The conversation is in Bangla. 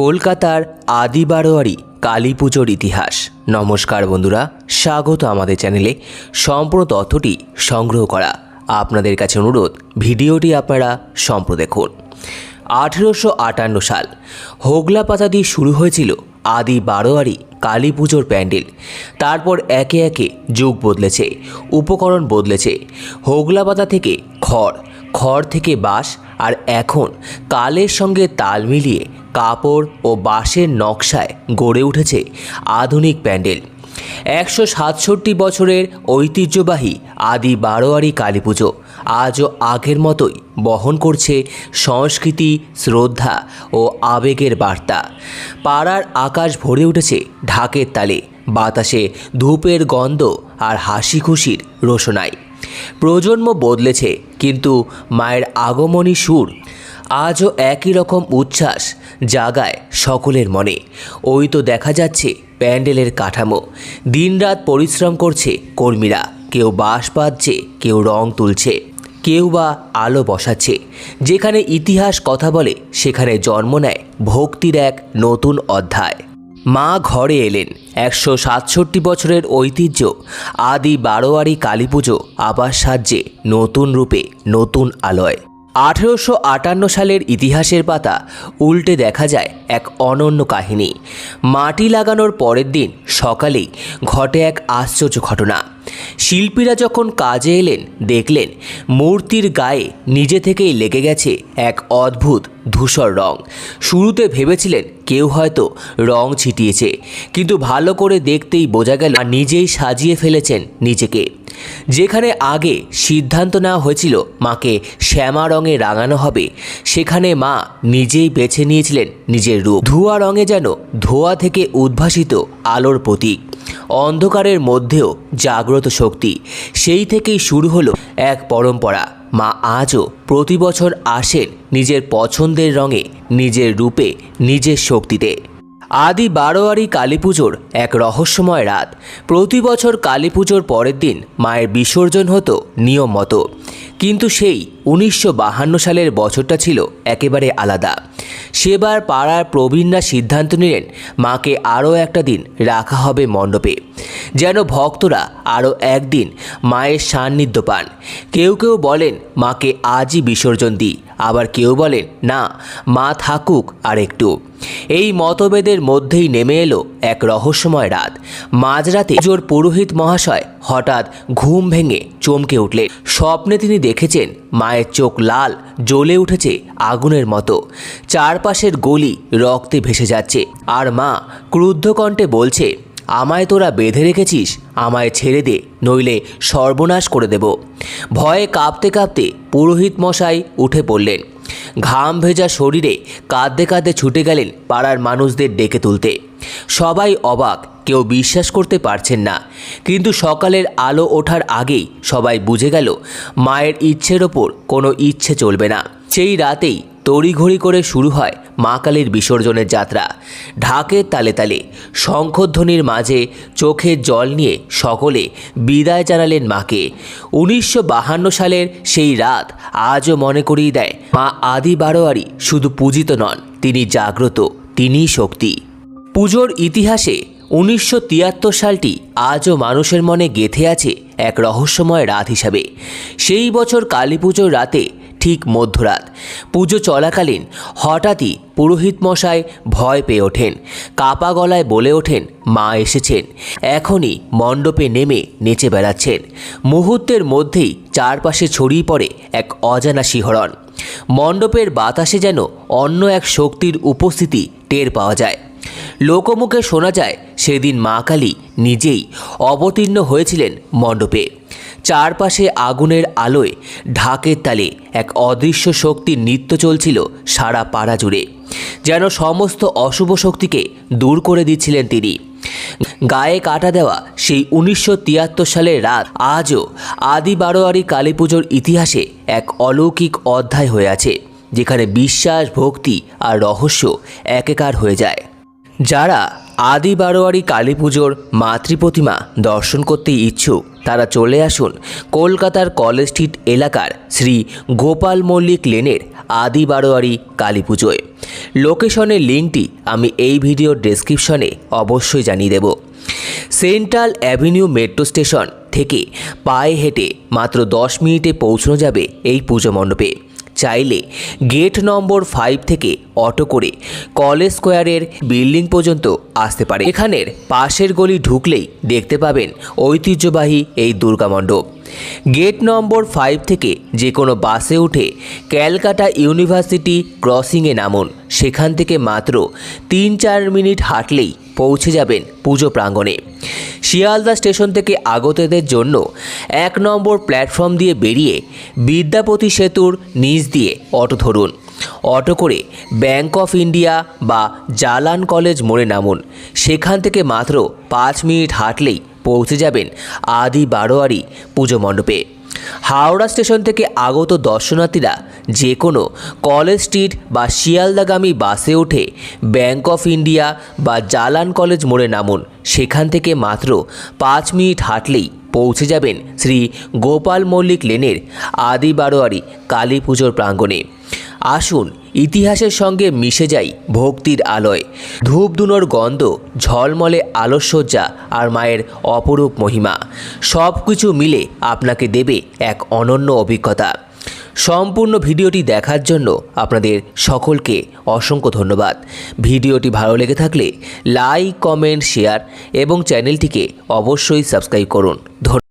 কলকাতার আদি বারোয়ারি কালী পুজোর ইতিহাস। নমস্কার বন্ধুরা, স্বাগত আমাদের চ্যানেলে। সম্পূর্ণ তথ্যটি সংগ্রহ করা আপনাদের কাছে অনুরোধ, ভিডিওটি আপনারা সম্প্রতি দেখুন। আঠেরোশো আটান্ন সাল হোগলা পাতা দিয়ে শুরু হয়েছিল আদি বারোয়ারি কালী পুজোর প্যান্ডেল। তারপর একে একে যুগ বদলেছে, উপকরণ বদলেছে। হোগলা পাতা থেকে খড় খড় থেকে বাঁশ আর এখন কালের সঙ্গে তাল মিলিয়ে কাপড় ও বাঁশের নকশায় গড়ে উঠেছে আধুনিক প্যান্ডেল। একশো সাতষট্টি বছরের ঐতিহ্যবাহী আদি বারোয়ারি কালী পুজো আজও আগের মতোই বহন করছে সংস্কৃতি, শ্রদ্ধা ও আবেগের বার্তা। পাড়ার আকাশ ভরে উঠেছে ঢাকের তালে, বাতাসে ধূপের গন্ধ আর হাসি খুশির রোশনায়। প্রজন্ম বদলেছে, কিন্তু মায়ের আগমনী সুর আজও একই রকম উচ্ছ্বাস জাগায় সকলের মনে। ওই তো দেখা যাচ্ছে প্যান্ডেলের কাঠামো। দিনরাত পরিশ্রম করছে কর্মীরা, কেউ বাঁশ বাঁধছে, কেউ রং তুলছে, কেউ বা আলো বসাচ্ছে। যেখানে ইতিহাস কথা বলে, সেখানে জন্ম নেয় ভক্তির এক নতুন অধ্যায়। মা ঘরে এলেন। একশো সাতষট্টি বছরের ঐতিহ্য, আদি বারোয়ারি কালী পুজো, আবার সাজ্যে নতুন রূপে নতুন আলয়। আঠেরোশো আটান্ন সালের ইতিহাসের পাতা উল্টে দেখা যায় এক অনন্য কাহিনী। মাটি লাগানোর পরের দিন সকালেই ঘটে এক আশ্চর্য ঘটনা। শিল্পীরা যখন কাজে এলেন, দেখলেন মূর্তির গায়ে নিজে থেকেই লেগে গেছে এক অদ্ভুত ধূসর রং। শুরুতে ভেবেছিলেন কেউ হয়তো রং ছিটিয়েছে, কিন্তু ভালো করে দেখতেই বোঝা গেল আর নিজেই সাজিয়ে ফেলেছেন নিজেকে। যেখানে আগে সিদ্ধান্ত নেওয়া হয়েছিল মাকে শ্যামা রঙে রাঙানো হবে, সেখানে মা নিজেই বেছে নিয়েছিলেন নিজের রূপ। ধোয়া রঙে যেন ধোয়া থেকে উদ্ভাসিত আলোর প্রতীক। অন্ধকারের মধ্যেও জাগ্রত শক্তি। সেই থেকেই শুরু হলো এক পরম্পরা। মা আজও প্রতি বছর আসেন নিজের পছন্দের রঙে, নিজের রূপে, নিজের শক্তিতে। আদি বারোয়ারি কালী পুজোর এক রহস্যময় রাত। প্রতি বছর কালী পুজোর পরের দিন মায়ের বিসর্জন হতো নিয়ম মতো। কিন্তু সেই উনিশশো সালের বছরটা ছিল একেবারে আলাদা। সেবার পাড়ার প্রবীণরা সিদ্ধান্ত নিলেন মাকে আরও একটা দিন রাখা হবে মণ্ডপে। যেন ভক্তরা আরও একদিন মায়ের সান্নিধ্য পান। কেউ কেউ বলেন, মাকে আজই বিসর্জন দিই। আবার কেউ বলেন, না, মা থাকুক আর একটু এই মতভেদের মধ্যেই নেমে এলো এক রহস্যময় রাত। মাঝরাতে জোর পুরোহিত মহাশয় হঠাৎ ঘুম ভেঙে চমকে উঠলেন। স্বপ্নে তিনি দেখেছেন, মায়ের চোখ লাল, জ্বলে উঠেছে আগুনের মতো। চারপাশের গলি রক্তে ভেসে যাচ্ছে। আর মা ক্রুদ্ধ কণ্ঠে বলছে আমায় তোরা বেঁধে রেখেছিস, আমায় ছেড়ে দে, নইলে সর্বনাশ করে দেব। ভয়ে কাঁপতে কাঁপতে পুরোহিত মশাই উঠে পড়লেন। ঘাম ভেজা শরীরে কাঁদতে কাঁদতে ছুটে গেলেন পাড়ার মানুষদের ডেকে তুলতে। সবাই অবাক, কেউ বিশ্বাস করতে পারছেন না। কিন্তু সকালের আলো ওঠার আগেই সবাই বুঝে গেল, মায়ের ইচ্ছের ওপর কোনো ইচ্ছে চলবে না। সেই রাতেই তড়িঘড়ি করে শুরু হয় মা কালীর বিসর্জনের যাত্রা। ঢাকের তালে তালে শঙ্খধ্বনির মাঝে চোখে জল নিয়ে সকলে বিদায় জানালেন মাকে। উনিশশো সালের সেই রাত আজও মনে করিয়ে দেয়, মা আদি বারোয়ারি শুধু পূজিত নন, তিনি জাগ্রত তিনিই শক্তি। পুজোর ইতিহাসে উনিশশো তিয়াত্তর সালটি আজও মানুষের মনে গেঁথে আছে এক রহস্যময় রাত হিসাবে। সেই বছর কালী পুজোর রাতে ঠিক মধ্যরাত। পুজো চলাকালীন হঠাৎই পুরোহিত মশাই ভয় পেয়ে ওঠেন। কাপা গলায় বলে ওঠেন, মা এসেছেন। এখনই মণ্ডপে নেমে নেচে বেড়াচ্ছেন। মুহূর্তের মধ্যেই চারপাশে ছড়িয়ে পড়ে এক অজানা শিহরণ। মণ্ডপের বাতাসে যেন অন্য এক শক্তির উপস্থিতি টের পাওয়া যায়। লোকমুখে শোনা যায়, সেদিন মা কালী নিজেই অবতীর্ণ হয়েছিলেন মণ্ডপে। চারপাশে আগুনের আলোয় ঢাকের তালে এক অদৃশ্য শক্তির নৃত্য চলছিল সারা পাড়া জুড়ে। যেন সমস্ত অশুভ শক্তিকে দূর করে দিচ্ছিলেন তিনি। গায়ে কাটা দেওয়া সেই উনিশশো তিয়াত্তর সালের রাত আজও আদি বারোয়ারি কালী পুজোর ইতিহাসে এক অলৌকিক অধ্যায় হয়ে আছে, যেখানে বিশ্বাস, ভক্তি আর রহস্য একেকার হয়ে যায়। যারা আদি বারোয়ারি কালী পুজোর মাতৃপ্রতিমা দর্শন করতে ইচ্ছুক। তারা চলে আসুন কলকাতার কলেজ স্ট্রিট এলাকার শ্রী গোপাল মল্লিক লেনের আদি বারোয়ারি কালী পুজোয়। লোকেশনের লিঙ্কটি আমি এই ভিডিওর ডেসক্রিপশনে অবশ্যই জানিয়ে দেব। সেন্ট্রাল অ্যাভিনিউ মেট্রো স্টেশন থেকে পায়ে হেঁটে মাত্র দশ মিনিটে পৌঁছানো যাবে এই পুজো মণ্ডপে। চাইলে গেট নম্বর ফাইভ থেকে অটো করে কলেজ স্কোয়ারের বিল্ডিং পর্যন্ত আসতে পারে। এখানের পাশের গলি ঢুকলেই দেখতে পাবেন ঐতিহ্যবাহী এই দুর্গা মণ্ডপ। গেট নম্বর ফাইভ থেকে যে কোনো বাসে উঠে ক্যালকাটা ইউনিভার্সিটি ক্রসিংয়ে নামুন। সেখান থেকে মাত্র তিন চার মিনিট হাঁটলেই পৌঁছে যাবেন পুজো প্রাঙ্গণে। শিয়ালদা স্টেশন থেকে আগতদের জন্য এক নম্বর প্ল্যাটফর্ম দিয়ে বেরিয়ে বিদ্যাপতি সেতুর নিচ দিয়ে অটো ধরুন। অটো করে ব্যাংক অফ ইন্ডিয়া বা জালান কলেজ মোড়ে নামুন। সেখান থেকে মাত্র পাঁচ মিনিট হাঁটলেই পৌঁছে যাবেন আদি বারোয়ারি পুজো মণ্ডপে। হাওড়া স্টেশন থেকে আগত দর্শনার্থীরা যে কোনো কলেজ স্ট্রিট বা শিয়ালদাগামী বাসে উঠে ব্যাংক অফ ইন্ডিয়া বা জালান কলেজ মোড়ে নামুন। সেখান থেকে মাত্র পাঁচ মিনিট হাঁটলেই পৌঁছে যাবেন শ্রী গোপাল মল্লিক লেনের আদি বারোয়ারি কালী পুজোর প্রাঙ্গণে। আসুন, ইতিহাসের সঙ্গে মিশে যাই ভক্তির আলোয়। ধূপধুনোর গন্ধ, ঝলমলে আলোকসজ্জা আর মায়ের অপরূপ মহিমা। সব কিছু মিলে আপনাকে দেবে এক অনন্য অভিজ্ঞতা। সম্পূর্ণ ভিডিওটি দেখার জন্য আপনাদের সকলকে অসংখ্য ধন্যবাদ। ভিডিওটি ভালো লেগে থাকলে লাইক, কমেন্ট, শেয়ার এবং চ্যানেলটিকে অবশ্যই সাবস্ক্রাইব করুন। ধন্যবাদ।